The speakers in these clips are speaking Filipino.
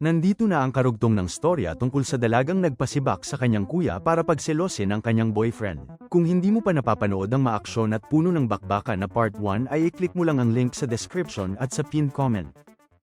Nandito na ang karugtong ng storya tungkol sa dalagang nagpasibak sa kanyang kuya para pagselosin ang kanyang boyfriend. Kung hindi mo pa napapanood ang maaksyon at puno ng bakbakan na part 1 ay i-click mo lang ang link sa description at sa pinned comment.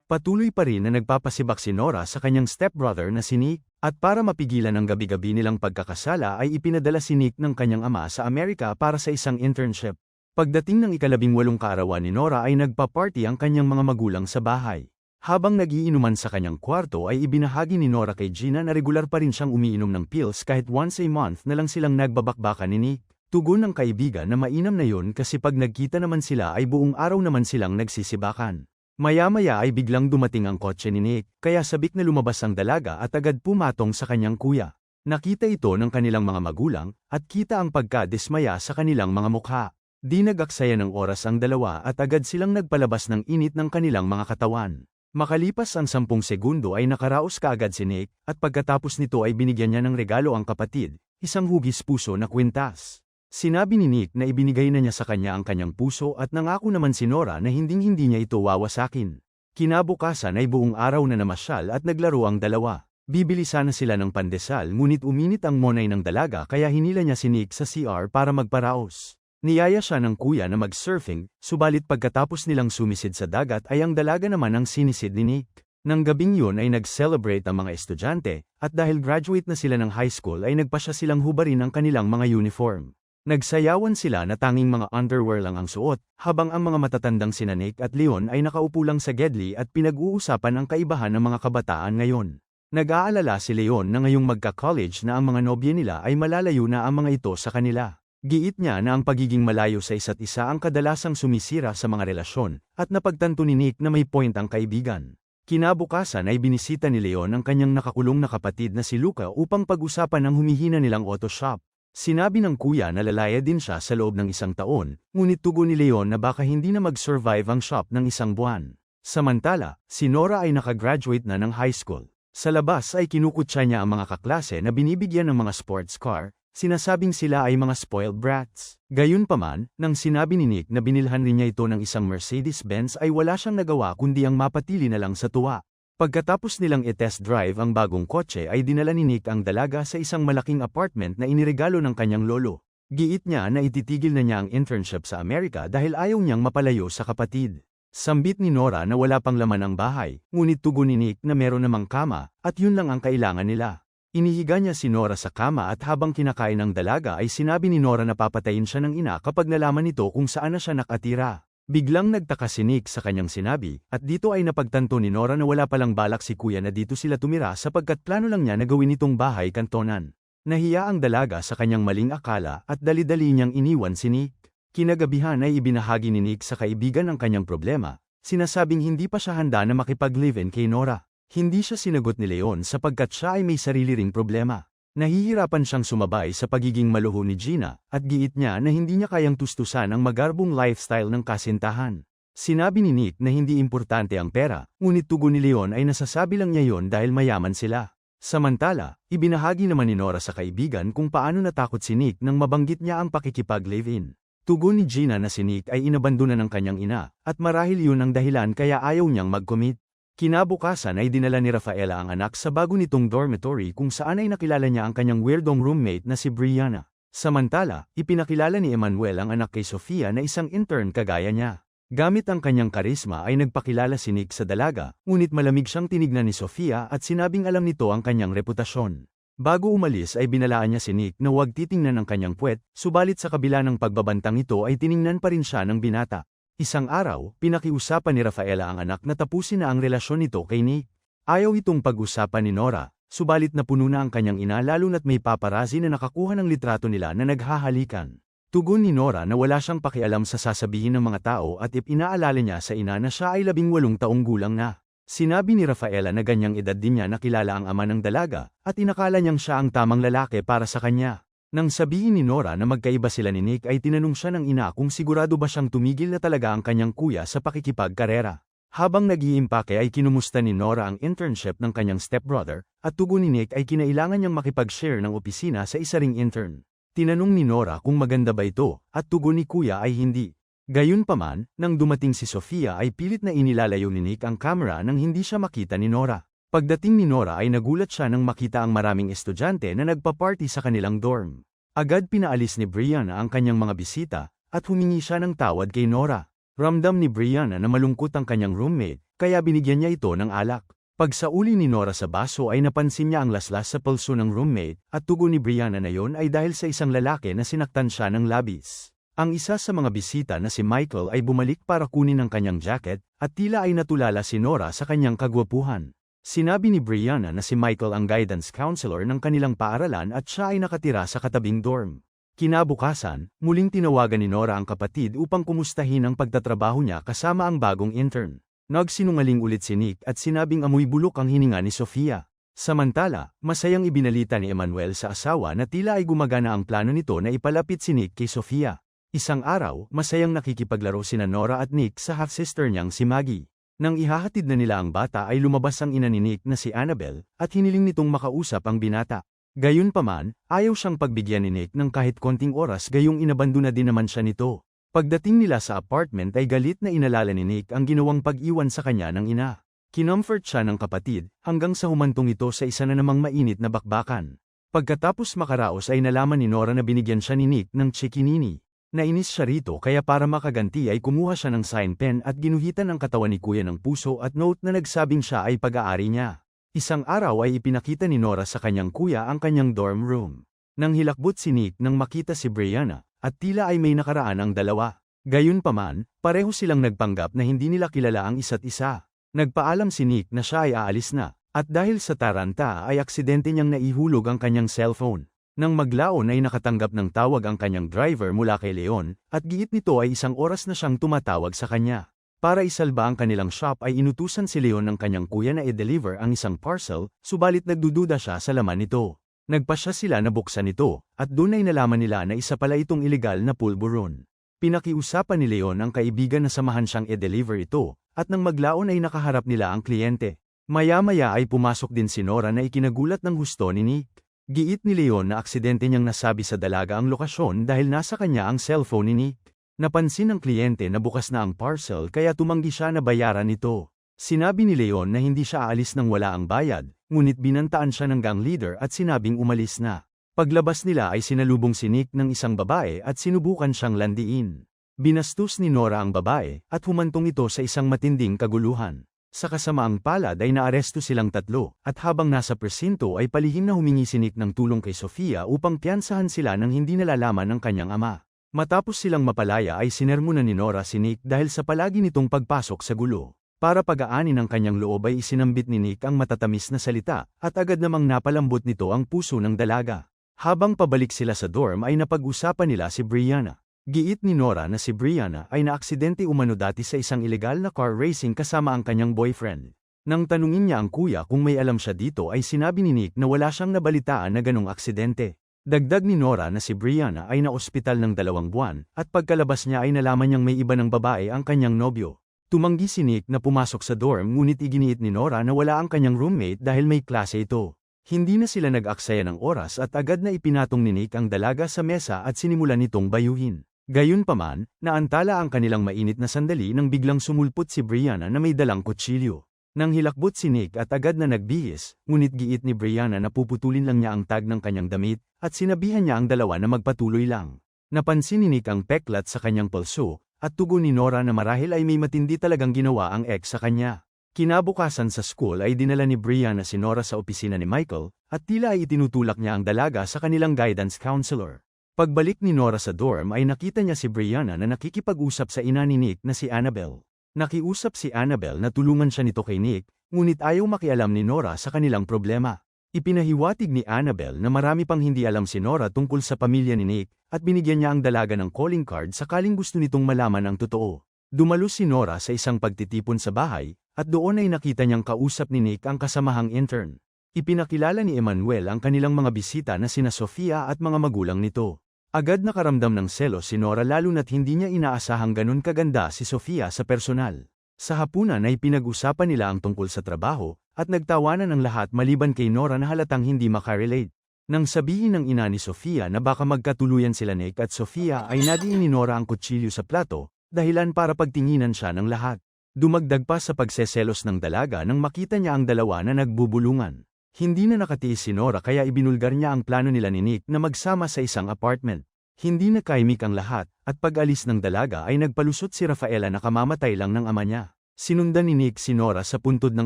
Patuloy pa rin na nagpapasibak si Nora sa kanyang stepbrother na si Nick, at para mapigilan ang gabi-gabi nilang pagkakasala ay ipinadala si Nick ng kanyang ama sa Amerika para sa isang internship. Pagdating ng ikalabing walong kaarawan ni Nora ay nagpa-party ang kanyang mga magulang sa bahay. Habang nagiinuman sa kanyang kwarto ay ibinahagi ni Nora kay Gina na regular pa rin siyang umiinom ng pills kahit once a month na lang silang nagbabakbakan ni Nick. Tugon ng kaibigan na mainam na yon kasi pag nagkita naman sila ay buong araw naman silang nagsisibakan. Maya-maya ay biglang dumating ang kotse ni Nick, kaya sabik na lumabas ang dalaga at agad pumatong sa kanyang kuya. Nakita ito ng kanilang mga magulang, at kita ang pagkadismaya sa kanilang mga mukha. Di nagaksaya ng oras ang dalawa at agad silang nagpalabas ng init ng kanilang mga katawan. Makalipas ang sampung segundo ay nakaraos kaagad si Nick, at pagkatapos nito ay binigyan niya ng regalo ang kapatid, isang hugis puso na kwintas. Sinabi ni Nick na ibinigay na niya sa kanya ang kanyang puso at nangako naman si Nora na hinding-hindi niya ito wawasakin. Kinabukasan ay buong araw na namasyal at naglaro ang dalawa. Bibili sana sila ng pandesal ngunit uminit ang monay ng dalaga kaya hinila niya si Nick sa CR para magparaos. Niyaya siya ng kuya na mag-surfing, subalit pagkatapos nilang sumisid sa dagat ay ang dalaga naman ang sinisid ni Nick. Nang gabing yun ay nag-celebrate ang mga estudyante, at dahil graduate na sila ng high school ay nagpasya silang hubarin ang kanilang mga uniform. Nagsayawan sila na tanging mga underwear lang ang suot, habang ang mga matatandang sina Nick at Leon ay nakaupo lang sa Gedli at pinag-uusapan ang kaibahan ng mga kabataan ngayon. Nag-aalala si Leon na ngayong magka-college na ang mga nobya nila ay malalayo na ang mga ito sa kanila. Giit niya na ang pagiging malayo sa isa't isa ang kadalasang sumisira sa mga relasyon, at napagtanto ni Nick na may point ang kaibigan. Kinabukasan ay binisita ni Leon ang kanyang nakakulong na kapatid na si Luca upang pag-usapan ang humihina nilang auto shop. Sinabi ng kuya na lalaya din siya sa loob ng isang taon, ngunit tugon ni Leon na baka hindi na mag-survive ang shop ng isang buwan. Samantala, si Nora ay nakagraduate na ng high school. Sa labas ay kinukutsa niya ang mga kaklase na binibigyan ng mga sports car, Sinasabing sila ay mga spoiled brats. Gayunpaman, nang sinabi ni Nick na binilhan rin niya ito ng isang Mercedes-Benz ay wala siyang nagawa kundi ang mapatili na lang sa tuwa. Pagkatapos nilang i-test drive ang bagong kotse ay dinala ni Nick ang dalaga sa isang malaking apartment na iniregalo ng kanyang lolo. Giit niya na ititigil na niya ang internship sa Amerika dahil ayaw niyang mapalayo sa kapatid. Sambit ni Nora na wala pang laman ang bahay, ngunit tugon ni Nick na meron namang kama, at yun lang ang kailangan nila. Inihiga niya si Nora sa kama at habang kinakain ng dalaga ay sinabi ni Nora na papatayin siya ng ina kapag nalaman nito kung saan na siya nakatira. Biglang nagtaka si Nick sa kanyang sinabi, at dito ay napagtanto ni Nora na wala palang balak si kuya na dito sila tumira sapagkat plano lang niya na gawin itong bahay kantonan. Nahiya ang dalaga sa kanyang maling akala at dali-dali niyang iniwan si Nick. Kinagabihan ay ibinahagi ni Nick sa kaibigan ang kanyang problema, sinasabing hindi pa siya handa na makipag-live-in kay Nora. Hindi siya sinagot ni Leon sapagkat siya ay may sarili ring problema. Nahihirapan siyang sumabay sa pagiging maluho ni Gina, at giit niya na hindi niya kayang tustusan ang magarbong lifestyle ng kasintahan. Sinabi ni Nick na hindi importante ang pera, ngunit tugon ni Leon ay nasasabi lang niya yon dahil mayaman sila. Samantala, ibinahagi naman ni Nora sa kaibigan kung paano natakot si Nick nang mabanggit niya ang pakikipag-live-in. Tugon ni Gina na si Nick ay inabandona ng kanyang ina, at marahil yun ang dahilan kaya ayaw niyang mag-commit. Kinabukasan ay dinala ni Rafaela ang anak sa bago nitong dormitory kung saan ay nakilala niya ang kanyang weirdong roommate na si Brianna. Samantala, ipinakilala ni Emmanuel ang anak kay Sofia na isang intern kagaya niya. Gamit ang kanyang karisma ay nagpakilala si Nick sa dalaga, ngunit malamig siyang tinignan ni Sofia at sinabing alam nito ang kanyang reputasyon. Bago umalis ay binalaan niya si Nick na huwag titingnan ng kanyang puwet, subalit sa kabila ng pagbabantang ito ay tiningnan pa rin siya ng binata. Isang araw, pinakiusapan ni Rafaela ang anak na tapusin na ang relasyon nito kay Nick. Ayaw itong pag-usapan ni Nora, subalit napuno na ang kanyang ina lalo na't may paparazi na nakakuha ng litrato nila na naghahalikan. Tugon ni Nora na wala siyang pakialam sa sasabihin ng mga tao at ipinaalala niya sa ina na siya ay labing walong taong gulang na. Sinabi ni Rafaela na ganyang edad din niya nakilala ang ama ng dalaga, at inakala niyang siya ang tamang lalaki para sa kanya. Nang sabihin ni Nora na magkaiba sila ni Nick ay tinanong siya ng ina kung sigurado ba siyang tumigil na talaga ang kanyang kuya sa pakikipagkarera. Habang nag-iimpake ay kinumusta ni Nora ang internship ng kanyang stepbrother, at tugon ni Nick ay kinailangan niyang makipag-share ng opisina sa isa ring intern. Tinanong ni Nora kung maganda ba ito, at tugon ni kuya ay hindi. Gayunpaman, nang dumating si Sofia ay pilit na inilalayo ni Nick ang camera nang hindi siya makita ni Nora. Pagdating ni Nora ay nagulat siya nang makita ang maraming estudyante na nagpa-party sa kanilang dorm. Agad pinaalis ni Brianna ang kanyang mga bisita, at humingi siya ng tawad kay Nora. Ramdam ni Brianna na malungkot ang kanyang roommate, kaya binigyan niya ito ng alak. Pagsauli ni Nora sa baso ay napansin niya ang laslas sa pulso ng roommate, at tugon ni Brianna na yon ay dahil sa isang lalaki na sinaktan siya ng labis. Ang isa sa mga bisita na si Michael ay bumalik para kunin ang kanyang jacket, at tila ay natulala si Nora sa kanyang kagwapuhan. Sinabi ni Brianna na si Michael ang guidance counselor ng kanilang paaralan at siya ay nakatira sa katabing dorm. Kinabukasan, muling tinawagan ni Nora ang kapatid upang kumustahin ang pagtatrabaho niya kasama ang bagong intern. Nagsinungaling ulit si Nick at sinabing amoy bulok ang hininga ni Sofia. Samantala, masayang ibinalita ni Emmanuel sa asawa na tila ay gumagana ang plano nito na ipalapit si Nick kay Sofia. Isang araw, masayang nakikipaglaro sina Nora at Nick sa half-sister niyang si Maggie. Nang ihahatid na nila ang bata ay lumabas ang ina ni Nick na si Annabel, at hiniling nitong makausap ang binata. Gayunpaman, ayaw siyang pagbigyan ni Nick ng kahit konting oras gayong inabandona din naman siya nito. Pagdating nila sa apartment ay galit na inalala ni Nick ang ginawang pag-iwan sa kanya ng ina. Kinomfort siya ng kapatid, hanggang sa humantong ito sa isa na namang mainit na bakbakan. Pagkatapos makaraos ay nalaman ni Nora na binigyan siya ni Nick ng chikinini. Nainis siya rito kaya para makaganti ay kumuha siya ng sign pen at ginuhitan ang katawan ni kuya ng puso at note na nagsabing siya ay pag-aari niya. Isang araw ay ipinakita ni Nora sa kanyang kuya ang kanyang dorm room. Nang hilakbot si Nick nang makita si Brianna, at tila ay may nakaraan ang dalawa. Gayunpaman, pareho silang nagpanggap na hindi nila kilala ang isa't isa. Nagpaalam si Nick na siya ay aalis na, at dahil sa taranta ay aksidente niyang naihulog ang kanyang cellphone. Nang maglaon ay nakatanggap ng tawag ang kanyang driver mula kay Leon, at giit nito ay isang oras na siyang tumatawag sa kanya. Para isalba ang kanilang shop ay inutusan si Leon ng kanyang kuya na i-deliver ang isang parcel, subalit nagdududa siya sa laman nito. Nagpasya sila na buksan ito, at doon ay nalaman nila na isa pala itong ilegal na pulburon. Pinakiusapan ni Leon ang kaibigan na samahan siyang i-deliver ito, at nang maglaon ay nakaharap nila ang kliyente. Maya-maya ay pumasok din si Nora na ikinagulat ng husto ni Nick. Giit ni Leon na aksidente niyang nasabi sa dalaga ang lokasyon dahil nasa kanya ang cellphone ni Nick. Napansin ng kliyente na bukas na ang parcel kaya tumanggi siya na bayaran ito. Sinabi ni Leon na hindi siya aalis nang wala ang bayad, ngunit binantaan siya ng gang leader at sinabing umalis na. Paglabas nila ay sinalubong si Nick ng isang babae at sinubukan siyang landiin. Binastos ni Nora ang babae at humantong ito sa isang matinding kaguluhan. Sa kasamaang palad ay naaresto silang tatlo, at habang nasa presinto ay palihim na humingi si Nick ng tulong kay Sofia upang piyansahan sila ng hindi nalalaman ng kanyang ama. Matapos silang mapalaya ay sinermonan ni Nora si Nick dahil sa palagi nitong pagpasok sa gulo. Para pag-aani ng kanyang loob ay isinambit ni Nick ang matatamis na salita, at agad namang napalambot nito ang puso ng dalaga. Habang pabalik sila sa dorm ay napag-usapan nila si Brianna. Giit ni Nora na si Brianna ay naaksidente umano dati sa isang ilegal na car racing kasama ang kanyang boyfriend. Nang tanungin niya ang kuya kung may alam siya dito ay sinabi ni Nick na wala siyang nabalitaan na ganong aksidente. Dagdag ni Nora na si Brianna ay na-ospital ng dalawang buwan, at pagkalabas niya ay nalaman niyang may iba ng babae ang kanyang nobyo. Tumanggi si Nick na pumasok sa dorm ngunit iginiit ni Nora na wala ang kanyang roommate dahil may klase ito. Hindi na sila nag-aksaya ng oras at agad na ipinatong ni Nick ang dalaga sa mesa at sinimulan nitong bayuhin. Gayunpaman, naantala ang kanilang mainit na sandali nang biglang sumulpot si Brianna na may dalang kutsilyo. Nang hilakbot si Nick at agad na nagbihis, ngunit giit ni Brianna na puputulin lang niya ang tag ng kanyang damit, at sinabihan niya ang dalawa na magpatuloy lang. Napansin ni Nick ang peklat sa kanyang pulso, at tugon ni Nora na marahil ay may matindi talagang ginawa ang ex sa kanya. Kinabukasan sa school ay dinala ni Brianna si Nora sa opisina ni Michael, at tila ay itinutulak niya ang dalaga sa kanilang guidance counselor. Pagbalik ni Nora sa dorm ay nakita niya si Brianna na nakikipag-usap sa ina ni Nick na si Annabelle. Nakiusap si Annabel na tulungan siya nito kay Nick, ngunit ayaw makialam ni Nora sa kanilang problema. Ipinahiwatig ni Annabel na marami pang hindi alam si Nora tungkol sa pamilya ni Nick, at binigyan niya ang dalaga ng calling card sakaling gusto nitong malaman ang totoo. Dumalo si Nora sa isang pagtitipon sa bahay, at doon ay nakita niyang kausap ni Nick ang kasamahang intern. Ipinakilala ni Emmanuel ang kanilang mga bisita na sina Sofia at mga magulang nito. Agad nakaramdam ng selos si Nora lalo na't hindi niya inaasahang ganun kaganda si Sofia sa personal. Sa hapunan ay pinag-usapan nila ang tungkol sa trabaho, at nagtawanan ng lahat maliban kay Nora na halatang hindi makarelate. Nang sabihin ng ina ni Sofia na baka magkatuluyan sila Nick at Sofia ay nadiin ni Nora ang kutsilyo sa plato, dahilan para pagtinginan siya ng lahat. Dumagdag pa sa pagseselos ng dalaga nang makita niya ang dalawa na nagbubulungan. Hindi na nakatiis si Nora kaya ibinulgar niya ang plano nila ni Nick na magsama sa isang apartment. Hindi na kaimik ang lahat, at pag-alis ng dalaga ay nagpalusot si Rafaela na kamamatay lang ng ama niya. Sinundan ni Nick si Nora sa puntod ng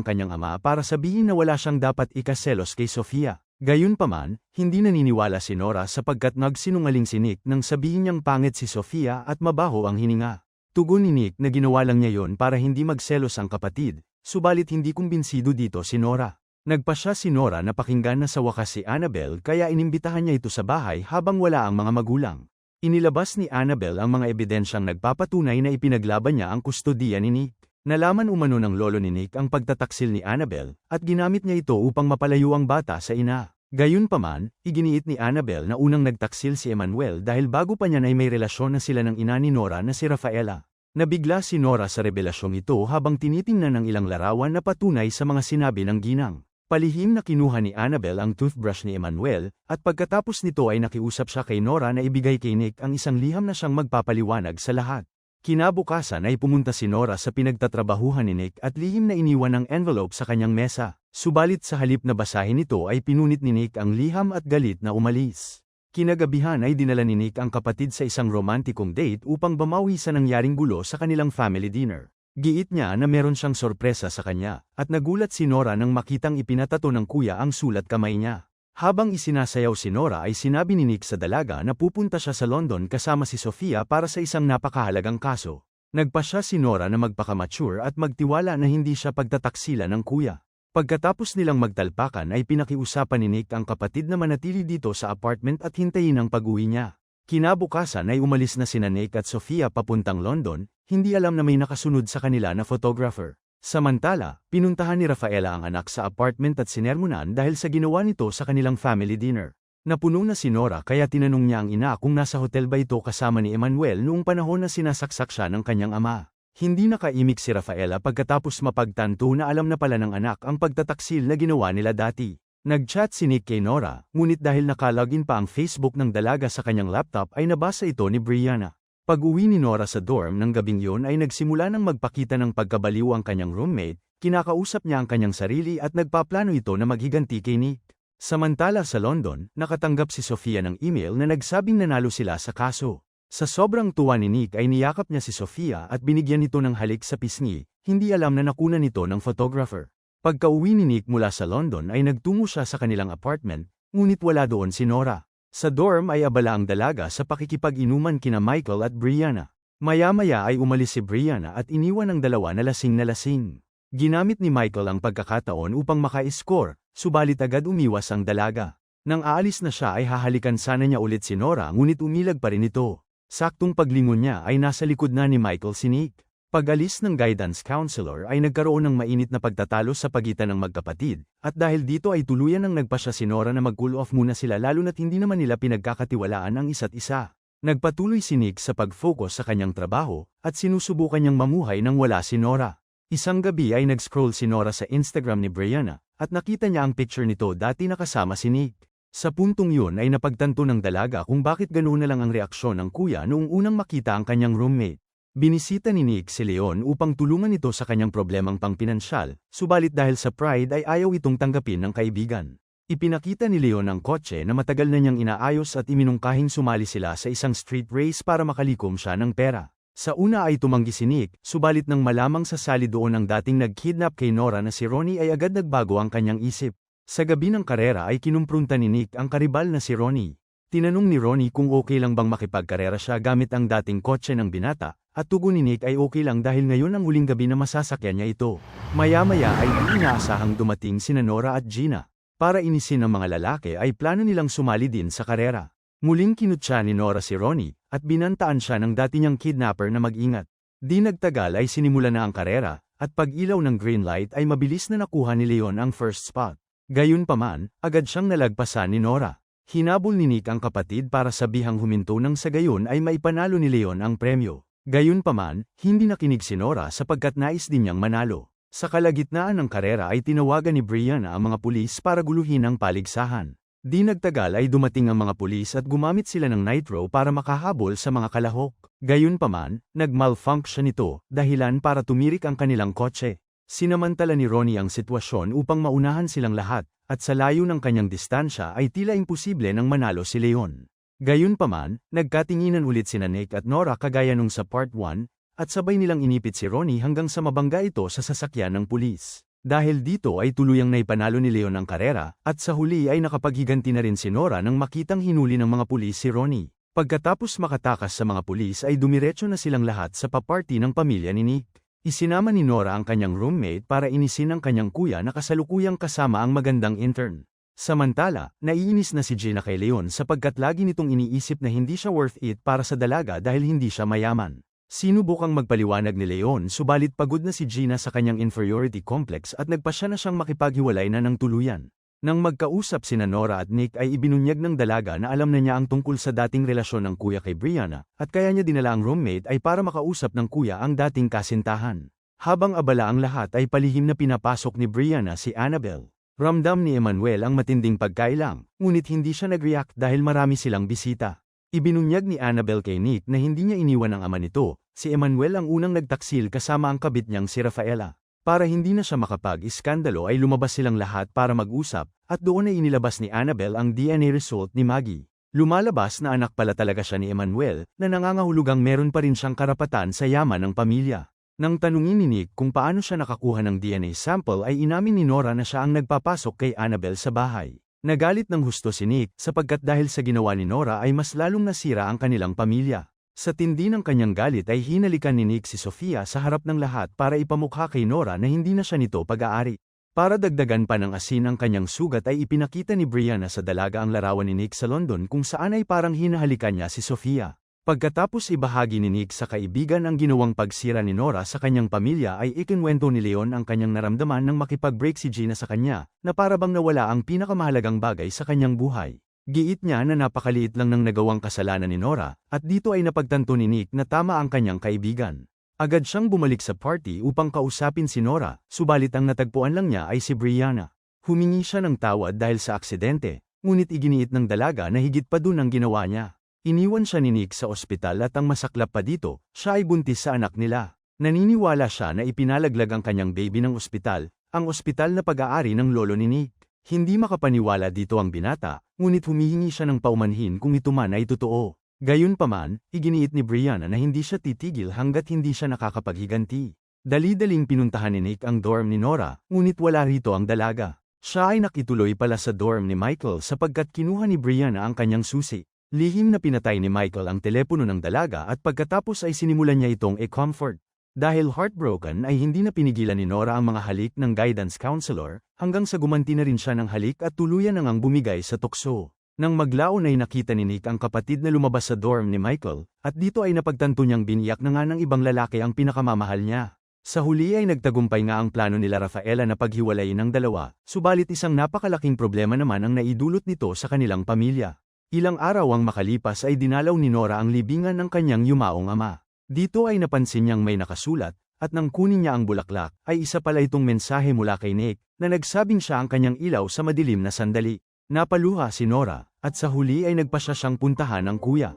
kanyang ama para sabihin na wala siyang dapat ikaselos kay Sofia. Gayunpaman, hindi naniniwala si Nora sapagkat nagsinungaling si Nick nang sabihin niyang pangit si Sofia at mabaho ang hininga. Tugon ni Nick na ginawa lang niya yon para hindi magselos ang kapatid, subalit hindi kumbinsido dito si Nora. Nagpa siya si Nora na pakinggan na sa wakas si Annabel kaya inimbitahan niya ito sa bahay habang wala ang mga magulang. Inilabas ni Annabel ang mga ebidensyang nagpapatunay na ipinaglaban niya ang kustodiya ni Nick. Nalaman umano ng lolo ni Nick ang pagtataksil ni Annabel, at ginamit niya ito upang mapalayo ang bata sa ina. Gayunpaman, iginiit ni Annabel na unang nagtaksil si Emmanuel dahil bago pa niya ay may relasyon na sila ng ina ni Nora na si Rafaela. Nabigla si Nora sa revelasyong ito habang tinitingnan ng ilang larawan na patunay sa mga sinabi ng ginang. Palihim na kinuha ni Annabel ang toothbrush ni Emmanuel, at pagkatapos nito ay nakiusap siya kay Nora na ibigay kay Nick ang isang liham na siyang magpapaliwanag sa lahat. Kinabukasan ay pumunta si Nora sa pinagtatrabahuhan ni Nick at lihim na iniwan ang envelope sa kanyang mesa. Subalit sa halip na basahin ito ay pinunit ni Nick ang liham at galit na umalis. Kinagabihan ay dinala ni Nick ang kapatid sa isang romantikong date upang bamawi sa nangyaring gulo sa kanilang family dinner. Giit niya na meron siyang sorpresa sa kanya, at nagulat si Nora nang makitang ipinatato ng kuya ang sulat kamay niya. Habang isinasayaw si Nora ay sinabi ni Nick sa dalaga na pupunta siya sa London kasama si Sofia para sa isang napakahalagang kaso. Nagpa siya si Nora na magpakamature at magtiwala na hindi siya pagtataksila ng kuya. Pagkatapos nilang magtalpakan ay pinakiusapan ni Nick ang kapatid na manatili dito sa apartment at hintayin ang pag-uwi niya. Kinabukasan ay umalis na sina Nick at Sofia papuntang London, hindi alam na may nakasunod sa kanila na photographer. Samantala, pinuntahan ni Rafaela ang anak sa apartment at sinermonan dahil sa ginawa nito sa kanilang family dinner. Napuno na si Nora kaya tinanong niya ang ina kung nasa hotel ba ito kasama ni Emmanuel noong panahon na sinasaksak siya ng kanyang ama. Hindi nakaimik si Rafaela pagkatapos mapagtanto na alam na pala ng anak ang pagtataksil na ginawa nila dati. Nag-chat si Nick kay Nora, ngunit dahil nakalogin pa ang Facebook ng dalaga sa kanyang laptop ay nabasa ito ni Brianna. Pag-uwi ni Nora sa dorm ng gabing yun ay nagsimula ng magpakita ng pagkabaliw ang kanyang roommate, kinakausap niya ang kanyang sarili at nagpaplano ito na maghiganti kay Nick. Samantala sa London, nakatanggap si Sofia ng email na nagsabing nanalo sila sa kaso. Sa sobrang tuwa ni Nick ay niyakap niya si Sofia at binigyan nito ng halik sa pisngi, hindi alam na nakunan nito ng photographer. Pagka-uwi ni Nick mula sa London ay nagtungo siya sa kanilang apartment, ngunit wala doon si Nora. Sa dorm ay abala ang dalaga sa pakikipag-inuman kina Michael at Brianna. Maya-maya ay umalis si Brianna at iniwan ang dalawa na lasing na lasing. Ginamit ni Michael ang pagkakataon upang maka-score, subalit agad umiwas ang dalaga. Nang aalis na siya ay hahalikan sana niya ulit si Nora ngunit umilag pa rin ito. Saktong paglingon niya ay nasa likod na ni Michael si Nick. Pag-alis ng guidance counselor ay nagkaroon ng mainit na pagtatalo sa pagitan ng magkapatid, at dahil dito ay tuluyan ng nagpasya si Nora na mag-cool off muna sila lalo na't hindi naman nila pinagkakatiwalaan ang isa't isa. Nagpatuloy si Nick sa pag-focus sa kanyang trabaho, at sinusubukan niyang mamuhay nang wala si Nora. Isang gabi ay nag-scroll si Nora sa Instagram ni Brianna, at nakita niya ang picture nito dati nakasama si Nick. Sa puntong yun ay napagtanto ng dalaga kung bakit ganoon na lang ang reaksyon ng kuya noong unang makita ang kanyang roommate. Binisita ni Nick si Leon upang tulungan ito sa kanyang problemang pangpinansyal, subalit dahil sa pride ay ayaw itong tanggapin ng kaibigan. Ipinakita ni Leon ang kotse na matagal na niyang inaayos at iminungkahing sumali sila sa isang street race para makalikom siya ng pera. Sa una ay tumanggi si Nick, subalit nang malamang sasali doon ang dating nag-kidnap kay Nora na si Ronnie ay agad nagbago ang kanyang isip. Sa gabi ng karera ay kinumprunta ni Nick ang karibal na si Ronnie. Tinanong ni Ronnie kung okay lang bang makipagkarera siya gamit ang dating kotse ng binata, at tugon ni Nick ay okay lang dahil ngayon ang huling gabi na masasakyan niya ito. Maya-maya ay inaasahang dumating sina Nora at Gina. Para inisin ng mga lalaki ay plano nilang sumali din sa karera. Muling kinutsa ni Nora si Ronnie, at binantaan siya ng dati niyang kidnapper na mag-ingat. Di nagtagal ay sinimula na ang karera, at pag ilaw ng green light ay mabilis na nakuha ni Leon ang first spot. Gayunpaman, agad siyang nalagpasan ni Nora. Hinabol ni Nick ang kapatid para sabihang huminto nang sa gayon ay maipanalo ni Leon ang premyo. Gayunpaman, hindi nakinig si Nora sapagkat nais din niyang manalo. Sa kalagitnaan ng karera ay tinawagan ni Brianna ang mga pulis para guluhin ang paligsahan. Di nagtagal ay dumating ang mga pulis at gumamit sila ng nitro para makahabol sa mga kalahok. Gayunpaman, nagmalfunction ito, dahilan para tumirik ang kanilang kotse. Sinamantala ni Ronnie ang sitwasyon upang maunahan silang lahat, at sa layo ng kanyang distansya ay tila imposible nang manalo si Leon. Gayunpaman, nagkatinginan ulit sina Nick at Nora kagaya nung sa part 1, at sabay nilang inipit si Ronnie hanggang sa mabangga ito sa sasakyan ng pulis. Dahil dito ay tuluyang naipanalo ni Leon ang karera, at sa huli ay nakapaghiganti na rin si Nora nang makitang hinuli ng mga pulis si Ronnie. Pagkatapos makatakas sa mga pulis ay dumiretso na silang lahat sa paparty ng pamilya ni Nick. Isinama ni Nora ang kanyang roommate para inisin ang kanyang kuya na kasalukuyang kasama ang magandang intern. Samantala, naiinis na si Gina kay Leon sapagkat lagi nitong iniisip na hindi siya worth it para sa dalaga dahil hindi siya mayaman. Sinubukang magpaliwanag ni Leon subalit pagod na si Gina sa kanyang inferiority complex at nagpasya na siyang makipaghiwalay na ng tuluyan. Nang magkausap sina Nora at Nick ay ibinunyag ng dalaga na alam na niya ang tungkol sa dating relasyon ng kuya kay Brianna, at kaya niya dinala ang roommate ay para makausap ng kuya ang dating kasintahan. Habang abala ang lahat ay palihim na pinapasok ni Brianna si Annabel. Ramdam ni Emmanuel ang matinding pagkailang, ngunit hindi siya nag-react dahil marami silang bisita. Ibinunyag ni Annabel kay Nick na hindi niya iniwan ang ama nito, si Emmanuel ang unang nagtaksil kasama ang kabit niyang si Rafaela. Para hindi na siya makapag-iskandalo ay lumabas silang lahat para mag-usap, at doon ay inilabas ni Annabel ang DNA result ni Maggie. Lumalabas na anak pala talaga siya ni Emmanuel, na nangangahulugang meron pa rin siyang karapatan sa yaman ng pamilya. Nang tanungin ni Nick kung paano siya nakakuha ng DNA sample ay inamin ni Nora na siya ang nagpapasok kay Annabel sa bahay. Nagalit ng husto si Nick sapagkat dahil sa ginawa ni Nora ay mas lalong nasira ang kanilang pamilya. Sa tindi ng kanyang galit ay hinalikan ni Nick si Sofia sa harap ng lahat para ipamukha kay Nora na hindi na siya nito pag-aari. Para dagdagan pa ng asin ang kanyang sugat ay ipinakita ni Brianna sa dalaga ang larawan ni Nick sa London kung saan ay parang hinahalikan niya si Sofia. Pagkatapos ibahagi ni Nick sa kaibigan ang ginawang pagsira ni Nora sa kanyang pamilya ay ikinwento ni Leon ang kanyang naramdaman nang makipag-break si Gina sa kanya, na para bang nawala ang pinakamahalagang bagay sa kanyang buhay. Giit niya na napakaliit lang ng nagawang kasalanan ni Nora, at dito ay napagtanto ni Nick na tama ang kanyang kaibigan. Agad siyang bumalik sa party upang kausapin si Nora, subalit ang natagpuan lang niya ay si Brianna. Humingi siya ng tawad dahil sa aksidente, ngunit iginiit ng dalaga na higit pa dun ang ginawa niya. Iniwan siya ni Nick sa ospital at ang masaklap pa dito, siya ay buntis sa anak nila. Naniniwala siya na ipinalaglag ang kanyang baby ng ospital, ang ospital na pag-aari ng lolo ni Nick. Hindi makapaniwala dito ang binata, ngunit humihingi siya ng paumanhin kung ito man ay totoo. Gayunpaman, iginiit ni Brianna na hindi siya titigil hanggat hindi siya nakakapaghiganti. Dali-daling pinuntahan ni Nick ang dorm ni Nora, ngunit wala rito ang dalaga. Siya ay nakituloy pala sa dorm ni Michael sapagkat kinuha ni Brianna ang kanyang susi. Lihim na pinatay ni Michael ang telepono ng dalaga at pagkatapos ay sinimulan niya itong e-comfort. Dahil heartbroken ay hindi na pinigilan ni Nora ang mga halik ng guidance counselor, hanggang sa gumanti na rin siya ng halik at tuluyan nang ang bumigay sa tukso. Nang maglaon ay nakita ni Nick ang kapatid na lumabas sa dorm ni Michael, at dito ay napagtanto niyang biniyak na nga ng ibang lalaki ang pinakamamahal niya. Sa huli ay nagtagumpay nga ang plano nila Rafaela na paghiwalayin ng dalawa, subalit isang napakalaking problema naman ang naidulot nito sa kanilang pamilya. Ilang araw ang makalipas ay dinalaw ni Nora ang libingan ng kanyang yumaong ama. Dito ay napansin niyang may nakasulat, at nang kunin niya ang bulaklak, ay isa pala itong mensahe mula kay Nick, na nagsabing siya ang kanyang ilaw sa madilim na sandali. Napaluha si Nora, at sa huli ay nagpasya siyang puntahan ng kuya.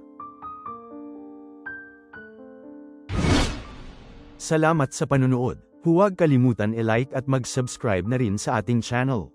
Salamat sa panunood. Huwag kalimutan i-like at mag-subscribe na rin sa ating channel.